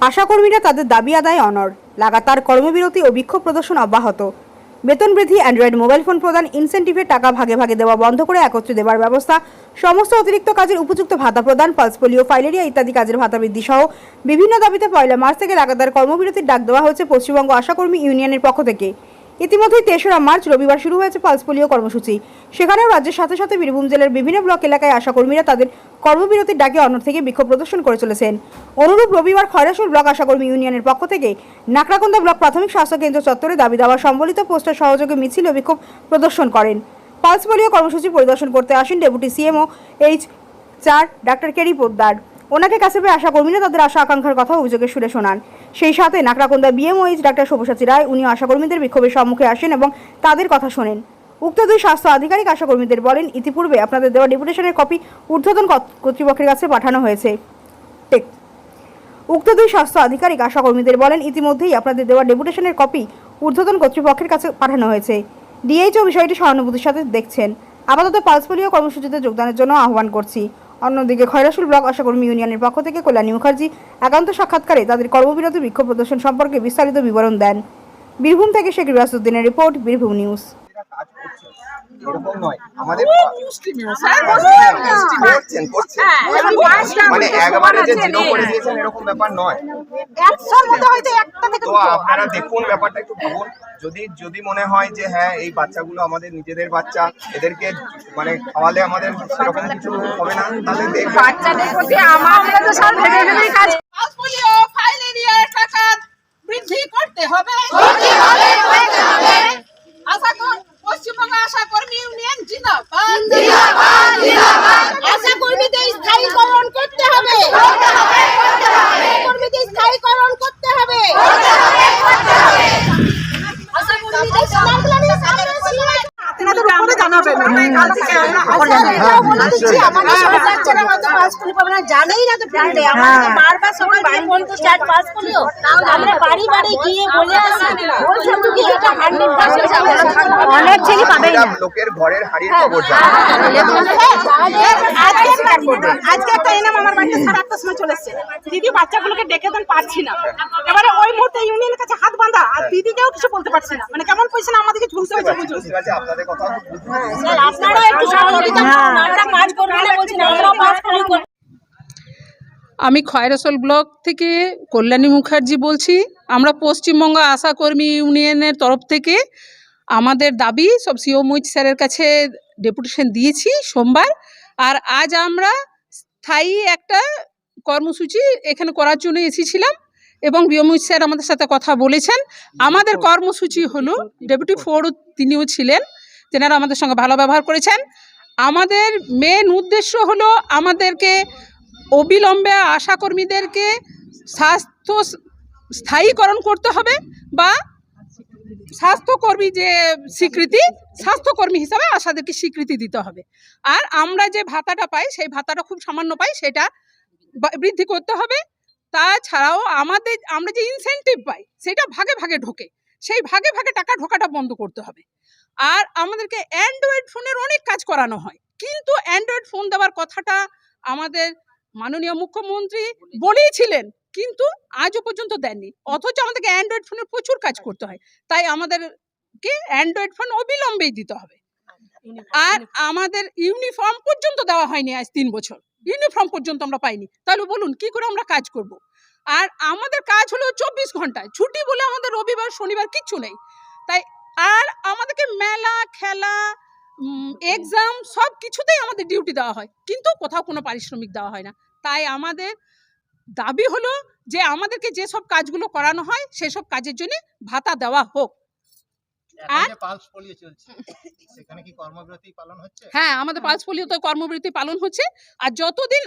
আশাকর্মীরা তাদের দাবি আদায় অনর লাগাতার কর্মবিরতি ও বিক্ষোভ প্রদর্শন অব্যাহত। বেতন বৃদ্ধি, অ্যান্ড্রয়েড মোবাইল ফোন প্রদান ইনসেন্টিভের টাকা ভাগে ভাগে দেওয়া বন্ধ করে একত্রে দেওয়ার ব্যবস্থা, সমস্ত অতিরিক্ত কাজের উপযুক্ত ভাতা প্রদান, পালস পোলিও, ফাইলেরিয়া ইত্যাদি কাজের ভাতা বৃদ্ধি সহ বিভিন্ন দাবিতে পয়লা মার্চ থেকে লাগাতার কর্মবিরতির ডাক দেওয়া হয়েছে পশ্চিমবঙ্গ আশাকর্মী ইউনিয়নের পক্ষ থেকে। ইতিমধ্যেই তেসরা মার্চ রবিবার শুরু হয়েছে পালস পোলিও কর্মসূচি। সেখানেও রাজ্যের সাথে সাথে বীরভূম জেলার বিভিন্ন ব্লক এলাকায় আশাকর্মীরা তাদের কর্মবিরতির ডাকে অনর থেকে বিক্ষোভ প্রদর্শন করে চলেছেন। অনুরূপ রবিবার খয়রাসুর ব্লক আশাকর্মী ইউনিয়নের পক্ষ থেকে নাকড়াকন্দা ব্লক প্রাথমিক স্বাস্থ্য কেন্দ্র চত্বরে দাবি দেওয়া সম্বলিত পোস্টার সহযোগে মিছিল ও বিক্ষোভ প্রদর্শন করেন। পালস পোলিও কর্মসূচি পরিদর্শন করতে আসেন ডেপুটি সিএমও এইচ চার ডাক্তার কেরি পোদ্দার। ওনাকে কাছে পেয়ে আশা কর্মীরা তাদের আশা আকাঙ্ক্ষার কথা অভিযোগের সুরে শোনান। সেই সাথে নাকড়াকন্দা বিএমওইচ ডাক্তার সব্যসাচী রায় উনি আশাকর্মীদের বিক্ষোভের সম্মুখে আসেন এবং তাদের কথা শোনেন। উক্ত দুই স্বাস্থ্য আধিকারিক আশাকর্মীদের বলেন, ইতিপূর্বে আপনাদের দেওয়া ডেপুটেশনের কপি ঊর্ধ্বতন কর্তৃপক্ষের কাছে পাঠানো হয়েছে। টেক। উক্ত দুই স্বাস্থ্য আধিকারিক আশাকর্মীদের বলেন, ইতিমধ্যেই আপনাদের দেওয়া ডেপুটেশনের কপি ঊর্ধ্বতন কর্তৃপক্ষের কাছে পাঠানো হয়েছে। ডিএইচও বিষয়টি সহানুভূতির সাথে দেখছেন। আপাতত পালস পোলিও কর্মসূচিতে যোগদানের জন্য আহ্বান করছি। অন্যদিকে খয়রাসুল ব্লক আশাকর্মী ইউনিয়নের পক্ষ থেকে কল্যাণী মুখার্জি একান্ত সাক্ষাৎকারে তাদের কর্মবিরতি বিক্ষোভ প্রদর্শন সম্পর্কে বিস্তারিত বিবরণ দেন। বীরভূম থেকে শেখ রিয়াসুদ্দিনের রিপোর্ট, বীরভূম নিউজ। এরকম নয়। আমাদের করছেন করছেন। হ্যাঁ, এখন পাঁচটা মানে একবারে যে জিরো করে দিয়েছেন এরকম ব্যাপার নয়। তো আপনারা দেখুন ব্যাপারটা একটু ভাবুন। যদি যদি মনে হয় যে হ্যাঁ এই বাচ্চাগুলো আমাদের নিজেদের বাচ্চা এদেরকে মানে খাওয়ালে আমাদের সেরকম কিছু হবে না তাহলে দেখবেন বাচ্চাদের প্রতি আমরা তো সব ভেবে ভেবেই কাজ পালস পোলিও ফাইলেরিয়ার টাকা বৃদ্ধি করতে হবে। করতে হবে করতে হবে। আশা কর পশ্চিমবঙ্গ আশা কর্মী ইউনিয়ন জিন্দাবাদ। জিন্দাবাদ জিন্দাবাদ। আশা কর্মীদের স্থায়ীকরণ করতে হবে। করতে হবে করতে হবে। কর্মীদের স্থায়ীকরণ করতে হবে। জানেই না তো ফিল্ডে আমরা তো বারবার সবাই বাড়ি পর্যন্ত স্টার্ট পাস করলেও আমরা বাড়ি বাড়ি গিয়ে বলে আসি বলছি তুমি এটা হান্ড্রেড পার্সেন্ট অনেক ছেলে পাবে লোকের ঘরের হাড়ির খবর আজকে একটা এনাম আমার বাড়িতে সাড়ে আটটার সময় চলে এসছে দিদি বাচ্চাগুলোকে ডেকে দেন পারছি না এবারে ওই মুহূর্তে ইউনিয়নের কাছে হাত বাঁধা আর দিদিকেও কিছু বলতে পারছি না মানে কেমন পয়সা আমাদেরকে ঝুলতে হচ্ছে বুঝুন বুঝতে পারছি আপনাদের কথা বুঝতে স্যার আপনারা একটু সহযোগিতা আমরা কাজ করব বলছি না আমরাও পাস করি আমি খয়রসল ব্লক থেকে কল্যাণী মুখার্জি বলছি। আমরা পশ্চিমবঙ্গ আশাকর্মী ইউনিয়নের তরফ থেকে আমাদের দাবি, সব সিও মুইচ স্যারের কাছে ডেপুটেশন দিয়েছি সোমবার। আর আজ আমরা স্থায়ী একটা কর্মসূচি এখানে করার জন্য এসেছিলাম এবং বিয়মুইচ স্যার আমাদের সাথে কথা বলেছেন। আমাদের কর্মসূচি হলো, ডেপুটি ফোর তিনিও ছিলেন, তেনারা আমাদের সঙ্গে ভালো ব্যবহার করেছেন। আমাদের মেন উদ্দেশ্য হলো আমাদেরকে অবিলম্বে আশাকর্মীদেরকে স্বাস্থ্য স্থায়ীকরণ করতে হবে বা স্বাস্থ্যকর্মী যে স্বীকৃতি, স্বাস্থ্যকর্মী হিসাবে আশাদেরকে স্বীকৃতি দিতে হবে। আর আমরা যে ভাতাটা পাই, সেই ভাতাটা খুব সামান্য পাই, সেটা বৃদ্ধি করতে হবে। তাছাড়াও আমাদের, আমরা যে ইনসেনটিভ পাই, সেটা ভাগে ভাগে ঢোকে। সেই ভাগে ভাগে টাকা ঢোকাটা বন্ধ করতে হবে। আর আমাদেরকে অ্যান্ড্রয়েড ফোনের অনেক কাজ করানো হয়। কিন্তু অ্যান্ড্রয়েড ফোন দেওয়ার কথাটা আমাদের মাননীয় মুখ্যমন্ত্রী বলেইছিলেন, কিন্তু আজও পর্যন্ত দেননি। অথচ আমাদেরকে অ্যান্ড্রয়েড ফোনের প্রচুর কাজ করতে হয়। তাই আমাদেরকে অ্যান্ড্রয়েড ফোন অবিলম্বেই দিতে হবে। আর আমাদের ইউনিফর্ম পর্যন্ত দেওয়া হয়নি আজ তিন বছর। ইউনিফর্ম পর্যন্ত আমরা পাইনি। তাহলে বলুন, কি করে আমরা কাজ করব? আর আমাদের কাজ হলো চব্বিশ ঘন্টায়। ছুটি বলে আমাদের রবিবার, শনিবার কিচ্ছু নেই। তাই আর আমাদেরকে মেলা, খেলা এক্সাম সব কিছুতেই আমাদের ডিউটি দেওয়া হয়। কিন্তু কোথাও কোনো পারিশ্রমিক দেওয়া হয় না। তাই আমাদের দাবি হলো যে আমাদেরকে যেসব কাজগুলো করানো হয় সেসব কাজের জন্য ভাতা দেওয়া হোক। এখন আর- যে পালস পোলিও কি কর্মবিরতি পালন হচ্ছে? হ্যাঁ আমাদের পালস পোলিওতে কর্মবৃত্তি পালন হচ্ছে। আর যতদিন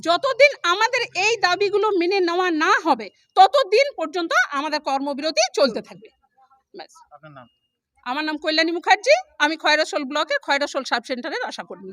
যতদিন আমাদের এই দাবিগুলো মেনে নেওয়া না হবে ততদিন পর্যন্ত আমাদের কর্মবিরতি চলতে থাকবে। আমার নাম কল্যাণী মুখার্জি। আমি খয়রাসোল ব্লকের খয়রাসোল সাব সেন্টারের আশা কর্মী।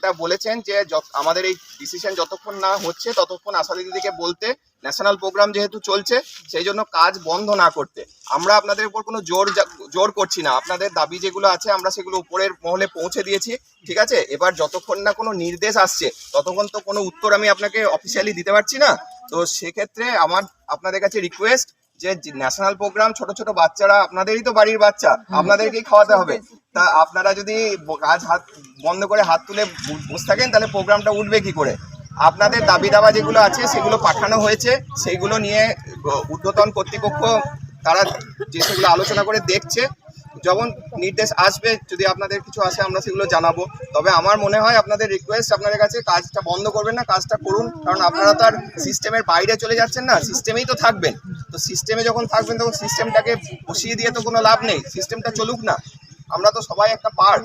যেটা বলেছেন যে আমাদের এই ডিসিশন যতক্ষণ না হচ্ছে, ততক্ষণ আশা দিদিকে বলতে ন্যাশনাল প্রোগ্রাম যেহেতু চলছে, সেই জন্য কাজ বন্ধ না করতে। আমরা আপনাদের উপর কোনো জোর জোর করছি না। আপনাদের দাবি যেগুলো আছে, আমরা সেগুলো উপরের মহলে পৌঁছে দিয়েছি, ঠিক আছে? এবার যতক্ষণ না কোনো নির্দেশ আসছে, ততক্ষণ তো কোনো উত্তর আমি আপনাকে অফিসিয়ালি দিতে পারছি না। তো সেক্ষেত্রে আমার, আপনাদের কাছে রিকোয়েস্ট যে ন্যাশনাল প্রোগ্রাম ছোট ছোট বাচ্চারা আপনাদেরই তো বাড়ির বাচ্চা আপনাদেরকেই খাওয়াতে হবে। তা আপনারা যদি কাজ হাত বন্ধ করে হাত তুলে বসে থাকেন তাহলে প্রোগ্রামটা উঠবে কি করে? আপনাদের দাবি দাবা যেগুলো আছে সেগুলো পাঠানো হয়েছে। সেইগুলো নিয়ে ঊর্ধ্বতন কর্তৃপক্ষ তারা যে সেগুলো আলোচনা করে দেখছে। যখন নির্দেশ আসবে, যদি আপনাদের কিছু আসে, আমরা সেগুলো জানাব। তবে আমার মনে হয় আপনাদের রিকোয়েস্ট আপনাদের কাছে কাজটা বন্ধ করবেন না, কাজটা করুন। কারণ আপনারা তো আর সিস্টেমের বাইরে চলে যাচ্ছেন না সিস্টেমেই তো থাকবেন। তো সিস্টেমে যখন থাকবেন, তখন সিস্টেমটাকে বসিয়ে দিয়ে তো কোনো লাভ নেই। সিস্টেমটা চলুক না। আমরা তো সবাই একটা পার্ট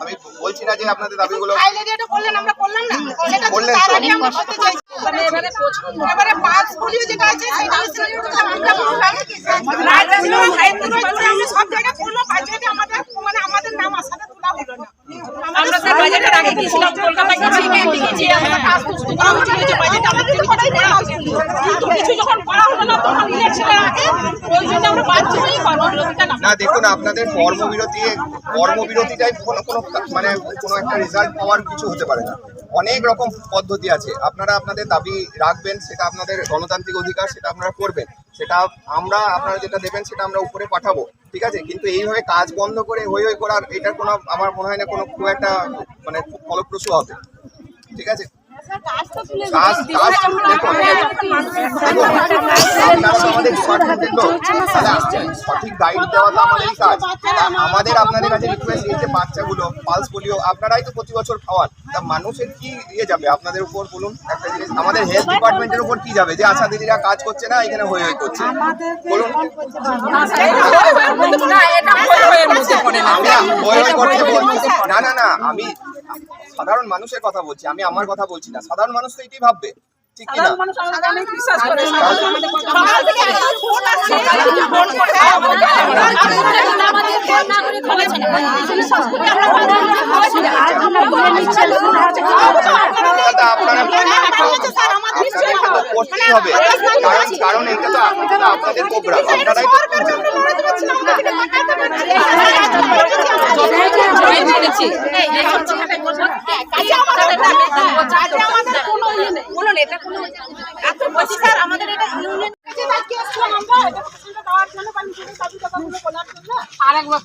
আমি বলছি না যে আপনাদের দাবিগুলো করলেন আমরা করলাম না। সেটা আমরা করতে চাইছি। মানে এবারে এবারে পাঁচ পোলিও যেটা আছে সেটা আমরা বললাম রাজ্য আমরা সব জায়গায় কোনো বাজেটে আমাদের মানে আমাদের নাম আসাটা তোলা হলো না। আমরা বাজেটের আগে গেছিলাম কলকাতা গেছি আমরা কাজ তো শুরু করা বাজেট আমাদের কথাই বলা হয়েছিল কিন্তু কিছু যখন করা হলো না তখন ইলেকশনের আগে ওই জন্য আমরা বাধ্য হয়েই কর্মবিরতিটা না না, দেখুন, আপনাদের কর্মবিরতি, কর্মবিরতিটাই কোনো কোনো মানে কোনো একটা রেজাল্ট পাওয়ার কিছু হতে পারে না। অনেক রকম পদ্ধতি আছে। আপনারা আপনাদের দাবি রাখবেন, সেটা আপনাদের গণতান্ত্রিক অধিকার, সেটা আপনারা করবেন। সেটা আমরা, আপনারা যেটা দেবেন, সেটা আমরা উপরে পাঠাবো, ঠিক আছে? কিন্তু এইভাবে কাজ বন্ধ করে হই হই করার, এটার কোনো, আমার মনে হয় না কোনো, খুব একটা মানে ফলপ্রসূ হবে, ঠিক আছে? আমাদের ডিপার্টমেন্টের লোক তাহলে সঠিক গাইড দেওয়া তো আমাদেরই কাজ আমাদের আপনাদের কাছে রিকোয়েস্ট এই যে বাচ্চাগুলো পালস পোলিও আপনারাই তো প্রতি বছর খাওয়ান তা মানুষের কি ইয়ে যাবে আপনাদের উপর বলুন একটা জিনিস আমাদের হেলথ ডিপার্টমেন্টের উপর কি যাবে যে আশা দিদিরা কাজ করছে না এখানে হয়ে হয়ে করছে বলুন হয়ে হয়ে হয়ে হয়ে না না না আমি সাধারণ মানুষের কথা বলছি আমি আমার কথা বলছি না সাধারণ মানুষ তো এটাই ভাববে কারণ এটা তো আপনাদের প্রোগ্রাম আপনারাই আমাদের এটা ইউনিয়ন আরেকবার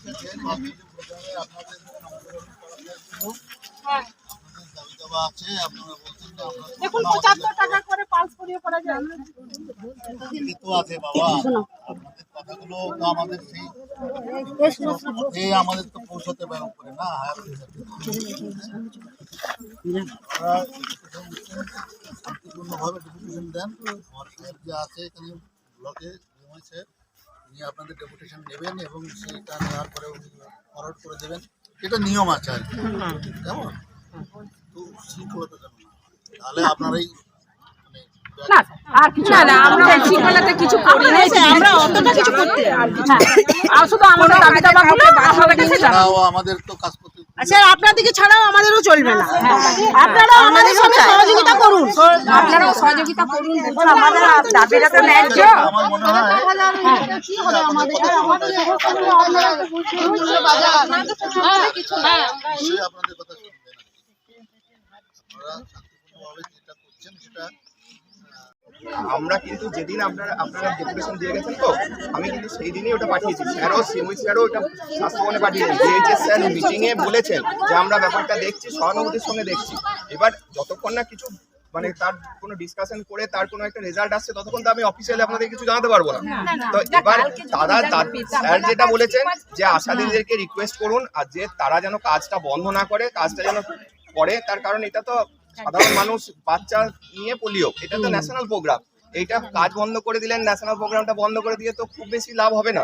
দেখুন পঁচাত্তর টাকা করে পালস পোলিও করা যায়। তো আছে বাবা কথাগুলো আমাদের সেই এই আমাদের তো পৌঁছাতে পারে উপরে না? শান্তিপূর্ণভাবে ডেপুটেশন দেন আমার সাহেব যে আছে এখানে ব্লকে উনি আপনাদের ডেপুটেশন নেবেন এবং সেটা নেওয়ার পরে উনি ফরওয়ার্ড করে দেবেন। এটা নিয়ম আছে আর কি। কেমন? তো শৃঙ্খলতা যেন না হয়। তাহলে আর কিছু না আমরা শৃঙ্খলাতে কিছু করি না আমরা অতটা কিছু করতে আর শুধু আমাদের দাবি দাবা গুলো আমাদের কাছে জানাব। আমাদের তো কাজ করতে আচ্ছা আপনাদেরকে ছাড়াও আমাদেরও চলবে না। আপনারা আমাদের সঙ্গে সহযোগিতা করুন। আপনারাও সহযোগিতা করুন আমাদের দাবিটা তো ন্যায্য। আমার মনে হয় কি হবে আমাদের? আপনাদের কথা শুনবেন আপনারা শান্তিপূর্ণভাবে যেটা করছেন সেটা আমরা কিন্তু যেদিন আপনারা আপনারা ডেপুটেশন দিয়ে গেছেন তো আমি কিন্তু সেই দিনই ওটা পাঠিয়েছি। স্যারও সিমুই স্যারও ওটা স্বাস্থ্যভবনে পাঠিয়েছি। ডিএইচএস স্যার মিটিংয়ে বলেছেন যে আমরা ব্যাপারটা দেখছি সহানুভূতির সঙ্গে দেখছি। এবার যতক্ষণ না কিছু মানে তার কোনো ডিসকাশন করে তার কোনো একটা রেজাল্ট আসছে ততক্ষণ তো আমি অফিসিয়ালি আপনাদের কিছু জানাতে পারব না। তো এবার দাদা তার- স্যার যেটা বলেছেন যে আশাদিদেরকে রিকোয়েস্ট করুন আর যে তারা যেন কাজটা বন্ধ না করে কাজটা যেন করে তার কারণ এটা তো সাধারণ মানুষ বাচ্চা নিয়ে পোলিও এটা তো ন্যাশনাল প্রোগ্রাম এইটা কাজ বন্ধ করে দিলেন ন্যাশনাল প্রোগ্রামটা বন্ধ করে দিয়ে তো খুব বেশি লাভ হবে না।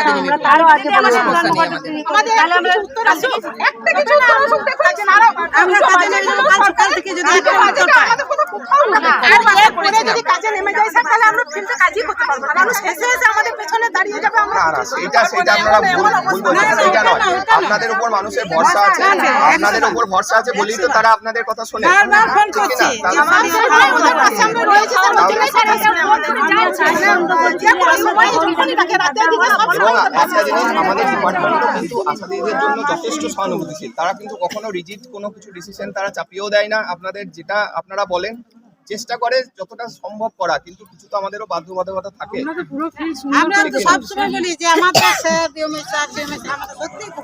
আমাদের আপনাদের উপর মানুষের ভরসা আছে। আপনাদের উপর ভরসা আছে বলেই তো তারা আপনাদের কথা শোনে। আমাদের ডিপার্টমেন্টও কিন্তু আশাদিদের জন্য যথেষ্ট সহানুভূতিশীল। তারা কিন্তু কখনো রিজিট কোনো কিছু ডিসিশন তারা চাপিয়েও দেয় না। আপনাদের যেটা আপনারা বলেন চেষ্টা করে যতটা সম্ভব করা কিন্তু কিছু তো আমাদেরও বাধ্যবাধকতা থাকে। আমরা সবসময় বলি যে আমাদের স্যার ডিএমএস স্যার ডিএমএস আমাদের সত্যি খুব